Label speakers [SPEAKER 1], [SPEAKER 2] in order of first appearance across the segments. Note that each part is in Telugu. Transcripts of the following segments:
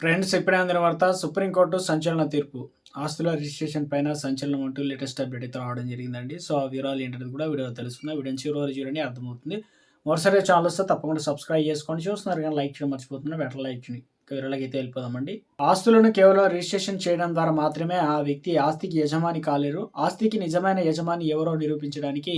[SPEAKER 1] ఫ్రెండ్స్ ఇప్పుడే అందిన వార్త సుప్రీంకోర్టు సంచలన తీర్పు. ఆస్తుల రిజిస్ట్రేషన్ పైన సంచలనం అంటూ లేటెస్ట్ అప్డేట్ అయితే రావడం జరిగిందండి. సో ఆ వివరాలు ఏంటనేది కూడా వీడియో తెలుసుకుందాం. వీడియో చివరి రోజు చూడండి అర్థమవుతుంది. మరోసారి ఛానల్ వస్తే తప్పకుండా సబ్స్క్రైబ్ చేసుకోండి. చూస్తున్నారు కానీ లైక్ చేయడం మర్చిపోతున్నారు. వెంటనే లైక్ చేయండి. ఇక అయితే వెళ్ళిపోదామండి. ఆస్తులను కేవలం రిజిస్ట్రేషన్ చేయడం ద్వారా మాత్రమే ఆ వ్యక్తి ఆస్తికి యజమాని కాలేరు. ఆస్తికి నిజమైన యజమాని ఎవరో నిరూపించడానికి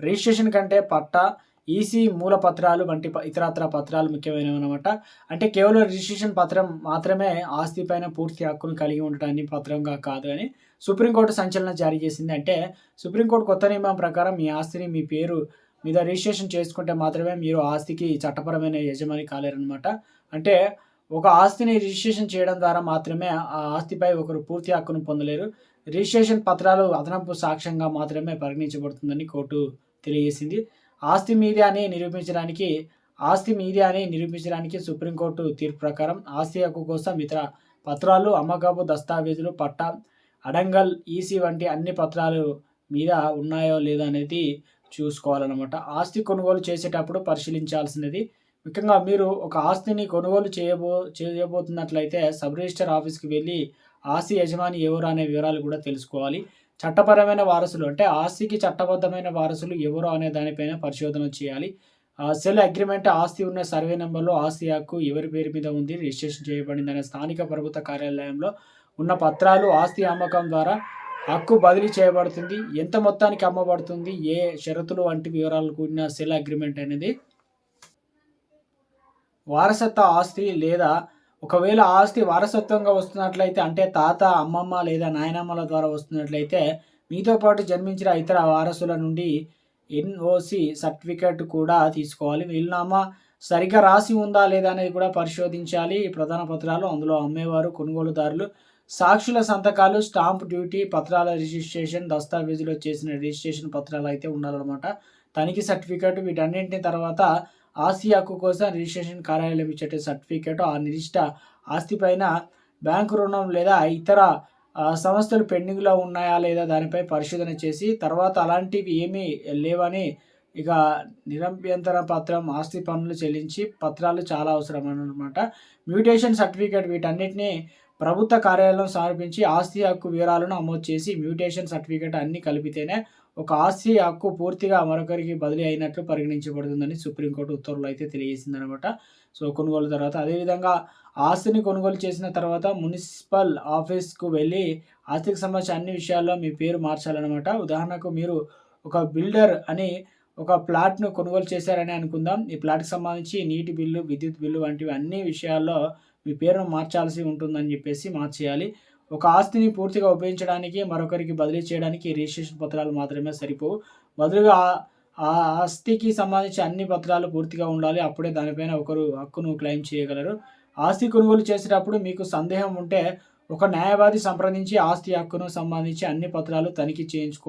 [SPEAKER 1] రిజిస్ట్రేషన్ కంటే పట్టా ఈసీ మూల పత్రాలు వంటి ప- ఇతరత్ర పత్రాలు ముఖ్యమైనవి అనమాట అంటే కేవలం రిజిస్ట్రేషన్ పత్రం మాత్రమే ఆస్తిపైన పూర్తి హక్కును కలిగి ఉండటాన్ని పత్రంగా కాదు అని సుప్రీంకోర్టు సంచలనం జారీ చేసింది. అంటే సుప్రీంకోర్టు కొత్త నియమం ప్రకారం మీ ఆస్తిని మీ పేరు మీద రిజిస్ట్రేషన్ చేసుకుంటే మాత్రమే మీరు ఆస్తికి చట్టపరమైన యజమాని కాలేరనమాట అంటే ఒక ఆస్తిని రిజిస్ట్రేషన్ చేయడం ద్వారా మాత్రమే ఆ ఆస్తిపై ఒకరు పూర్తి హక్కును పొందలేరు. రిజిస్ట్రేషన్ పత్రాలు అదనపు సాక్ష్యంగా మాత్రమే పరిగణించబడుతుందని కోర్టు తెలియజేసింది. ఆస్తి మీదే అని నిరూపించడానికి ఆస్తి మీదే అని నిరూపించడానికి సుప్రీంకోర్టు తీర్పు ప్రకారం ఆస్తి హక్కు కోసం ఇతర పత్రాలు అమ్మకపు దస్తావేజులు పట్టా అడంగల్ ఈసీ వంటి అన్ని పత్రాలు మీద ఉన్నాయో లేదో అనేది చూసుకోవాలన్నమాట. ఆస్తి కొనుగోలు చేసేటప్పుడు పరిశీలించాల్సినది. ముఖ్యంగా మీరు ఒక ఆస్తిని కొనుగోలు చేయబో చేయబోతున్నట్లయితే సబ్ రిజిస్టర్ ఆఫీస్కి వెళ్ళి ఆస్తి యజమాని ఎవరు అనే వివరాలు కూడా తెలుసుకోవాలి. చట్టపరమైన వారసులు అంటే ఆస్తికి చట్టబద్ధమైన వారసులు ఎవరు అనే దానిపైన పరిశోధన చేయాలి. ఆ సెల్ అగ్రిమెంట్ ఆస్తి ఉన్న సర్వే నెంబర్లో ఆస్తి హక్కు ఎవరి పేరు మీద ఉంది రిజిస్ట్రేషన్ చేయబడింది అనే స్థానిక ప్రభుత్వ కార్యాలయంలో ఉన్న పత్రాలు ఆస్తి అమ్మకం ద్వారా హక్కు బదిలీ చేయబడుతుంది. ఎంత మొత్తానికి అమ్మబడుతుంది ఏ షరతులు వంటి వివరాలు కూడిన సెల్ అగ్రిమెంట్ అనేది? వారసత్వ ఆస్తి లేదా ఒకవేళ ఆస్తి వారసత్వంగా వస్తున్నట్లయితే అంటే తాత అమ్మమ్మ లేదా నాయనమ్మల ద్వారా వస్తున్నట్లయితే మీతో పాటు జన్మించిన ఇతర వారసుల నుండి ఎన్ఓసి సర్టిఫికేట్ కూడా తీసుకోవాలి. వీలునామా సరిగ్గా రాసి ఉందా లేదా అనేది కూడా పరిశోధించాలి. ఈ ప్రధాన పత్రాలు అందులో అమ్మేవారు కొనుగోలుదారులు సాక్షుల సంతకాలు స్టాంప్ డ్యూటీ పత్రాల రిజిస్ట్రేషన్ దస్తావేజులో చేసిన రిజిస్ట్రేషన్ పత్రాలు అయితే ఉండాలన్నమాట. తనిఖీ సర్టిఫికేట్ వీటన్నింటిని తర్వాత ఆస్తి హక్కు కోసం రిజిస్ట్రేషన్ కార్యాలయం ఇచ్చే సర్టిఫికేట్. ఆ నిర్దిష్ట ఆస్తి పైన బ్యాంకు రుణం లేదా ఇతర సంస్థలు పెండింగ్లో ఉన్నాయా లేదా దానిపై పరిశోధన చేసి తర్వాత అలాంటివి ఏమీ లేవని ఇక నిరభ్యంతర పత్రం ఆస్తి పన్నులు చెల్లించి పత్రాలు చాలా అవసరం అనమాట మ్యూటేషన్ సర్టిఫికేట్ వీటన్నిటిని ప్రభుత్వ కార్యాలయం సమర్పించి ఆస్తి హక్కు వివరాలను నమోదు చేసి మ్యూటేషన్ సర్టిఫికేట్ అన్ని కలిపితేనే ఒక ఆస్తి హక్కు పూర్తిగా మరొకరికి బదిలీ అయినట్లు పరిగణించబడుతుందని సుప్రీంకోర్టు ఉత్తర్వులు అయితే తెలియజేసిందనమాట సో కొనుగోలు తర్వాత అదేవిధంగా ఆస్తిని కొనుగోలు చేసిన తర్వాత మున్సిపల్ ఆఫీస్కు వెళ్ళి ఆస్తికి సంబంధించిన అన్ని విషయాల్లో మీ పేరు మార్చాలన్నమాట. ఉదాహరణకు మీరు ఒక బిల్డర్ అని ఒక ప్లాట్ను కొనుగోలు చేశారని అనుకుందాం. ఈ ప్లాట్కి సంబంధించి నీటి బిల్లు విద్యుత్ బిల్లు వంటివి అన్ని విషయాల్లో మీ పేరును మార్చాల్సి ఉంటుందని చెప్పేసి మార్చేయాలి. ఒక ఆస్తిని పూర్తిగా ఉపయోగించడానికి మరొకరికి బదిలీ చేయడానికి రిజిస్ట్రేషన్ పత్రాలు మాత్రమే సరిపోవు. బదులుగా ఆ ఆస్తికి సంబంధించి అన్ని పత్రాలు పూర్తిగా ఉండాలి. అప్పుడే దానిపైన ఒకరు హక్కును క్లెయిమ్ చేయగలరు. ఆస్తి కొనుగోలు చేసేటప్పుడు మీకు సందేహం ఉంటే ఒక న్యాయవాది సంప్రదించి ఆస్తి హక్కును సంబంధించి అన్ని పత్రాలు తనిఖీ చేయించుకో